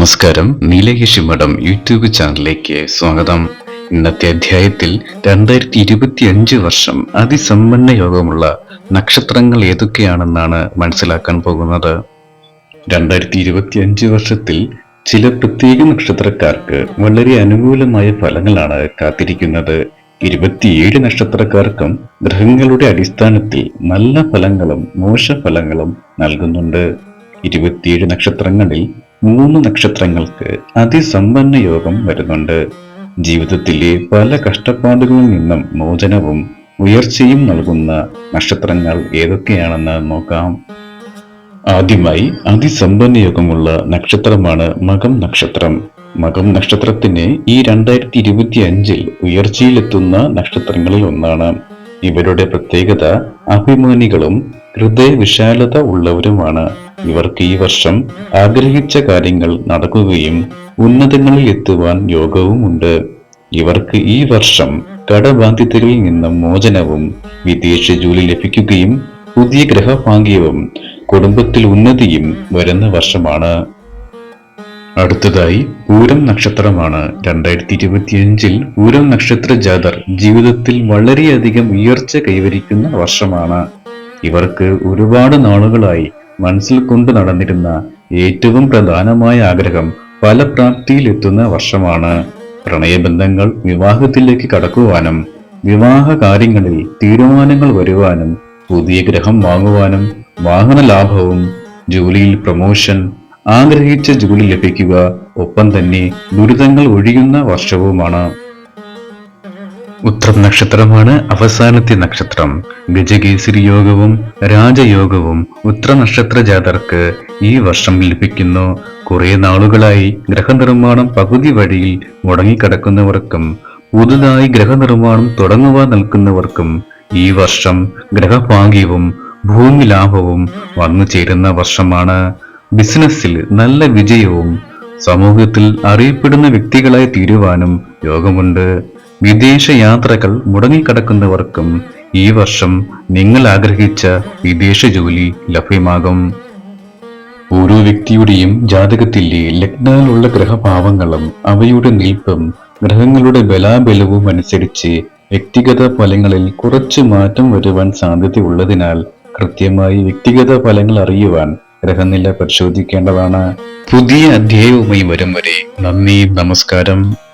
നമസ്കാരം. നീലകേശി മഠം യൂട്യൂബ് ചാനലിലേക്ക് സ്വാഗതം. ഇന്നത്തെ അധ്യായത്തിൽ രണ്ടായിരത്തി ഇരുപത്തി അഞ്ച് വർഷം അതിസമ്പന്ന യോഗമുള്ള നക്ഷത്രങ്ങൾ ഏതൊക്കെയാണെന്നാണ് മനസ്സിലാക്കാൻ പോകുന്നത്. രണ്ടായിരത്തി ഇരുപത്തി അഞ്ച് വർഷത്തിൽ ചില പ്രത്യേക നക്ഷത്രക്കാർക്ക് വളരെ അനുകൂലമായ ഫലങ്ങളാണ് കാത്തിരിക്കുന്നത്. ഇരുപത്തിയേഴ് നക്ഷത്രക്കാർക്കും ഗ്രഹങ്ങളുടെ അടിസ്ഥാനത്തിൽ നല്ല ഫലങ്ങളും മോശ ഫലങ്ങളും നൽകുന്നുണ്ട്. ഇരുപത്തിയേഴ് നക്ഷത്രങ്ങളിൽ മൂന്ന് നക്ഷത്രങ്ങൾക്ക് അതിസമ്പന്ന യോഗം വരുന്നുണ്ട്. ജീവിതത്തിലെ പല കഷ്ടപ്പാടുകളിൽ നിന്നും മോചനവും ഉയർച്ചയും നൽകുന്ന നക്ഷത്രങ്ങൾ ഏതൊക്കെയാണെന്ന് നോക്കാം. ആദ്യമായി അതിസമ്പന്ന യോഗമുള്ള നക്ഷത്രമാണ് മകം നക്ഷത്രം. മകം നക്ഷത്രത്തിന് ഈ രണ്ടായിരത്തി ഇരുപത്തി അഞ്ചിൽ ഉയർച്ചയിലെത്തുന്ന നക്ഷത്രങ്ങളിൽ ഒന്നാണ്. ഇവരുടെ പ്രത്യേകത അഭിമാനികളും ഹൃദയവിശാലത ഉള്ളവരുമാണ്. ഇവർക്ക് ഈ വർഷം ആഗ്രഹിച്ച കാര്യങ്ങൾ നടക്കുകയും ഉന്നതങ്ങളിൽ എത്തുവാൻ യോഗവുമുണ്ട്. ഇവർക്ക് ഈ വർഷം കടബാധ്യതകളിൽ നിന്നും മോചനവും വിദേശ ജോലി ലഭിക്കുകയും പുതിയ ഗ്രഹഭാഗ്യവും കുടുംബത്തിൽ ഉന്നതിയും വരുന്ന വർഷമാണ്. അടുത്തതായി പൂരം നക്ഷത്രമാണ്. രണ്ടായിരത്തി ഇരുപത്തിയഞ്ചിൽ പൂരം നക്ഷത്ര ജാതർ ജീവിതത്തിൽ വളരെയധികം ഉയർച്ച കൈവരിക്കുന്ന വർഷമാണ്. ഇവർക്ക് ഒരുപാട് നാളുകളായി മനസ്സിൽ കൊണ്ടു നടന്നിരുന്ന ഏറ്റവും പ്രധാനമായ ആഗ്രഹം ഫലപ്രാപ്തിയിലെത്തുന്ന വർഷമാണ്. പ്രണയബന്ധങ്ങൾ വിവാഹത്തിലേക്ക് കടക്കുവാനും വിവാഹ കാര്യങ്ങളിൽ തീരുമാനങ്ങൾ വരുവാനും പുതിയ ഗ്രഹം വാങ്ങുവാനും വാഹന ലാഭവും ജോലിയിൽ പ്രമോഷൻ ആഗ്രഹിച്ച ജോലി ലഭിക്കുക ഒപ്പം തന്നെ ദുരിതങ്ങൾ ഒഴിയുന്ന വർഷവുമാണ്. ഉത്രം നക്ഷത്രമാണ് അവസാനത്തെ നക്ഷത്രം. ഗജകേസരി യോഗവും രാജയോഗവും ഉത്ര നക്ഷത്ര ജാതർക്ക് ഈ വർഷം ലഭിക്കുന്നു. കുറെ നാളുകളായി ഗ്രഹനിർമ്മാണം പകുതി വഴിയിൽ മുടങ്ങിക്കിടക്കുന്നവർക്കും പുതുതായി ഗ്രഹനിർമ്മാണം തുടങ്ങുവാൻ നിൽക്കുന്നവർക്കും ഈ വർഷം ഗ്രഹഭാഗ്യവും ഭൂമി ലാഭവും വന്നു ചേരുന്ന വർഷമാണ്. ബിസിനസ്സിൽ നല്ല വിജയവും സമൂഹത്തിൽ അറിയപ്പെടുന്ന വ്യക്തികളായി തീരുവാനും യോഗമുണ്ട്. വിദേശ യാത്രകൾ മുടങ്ങിക്കിടക്കുന്നവർക്കും ഈ വർഷം നിങ്ങൾ ആഗ്രഹിച്ച വിദേശ ജോലി ലഭ്യമാകും. ഓരോ വ്യക്തിയുടെയും ജാതകത്തിലെ ലഗ്നാലുള്ള ഗ്രഹഭാവങ്ങളും അവയുടെ നിൽപ്പും ഗ്രഹങ്ങളുടെ ബലാബലവും അനുസരിച്ച് വ്യക്തിഗത ഫലങ്ങളിൽ കുറച്ച് മാറ്റം വരുവാൻ സാധ്യതയുള്ളതിനാൽ കൃത്യമായി വ്യക്തിഗത ഫലങ്ങൾ അറിയുവാൻ ഗ്രഹനില പരിശോധിക്കേണ്ടതാണ്. പുതിയ അധ്യായവുമായി വരും വരെ നന്ദി നമസ്കാരം.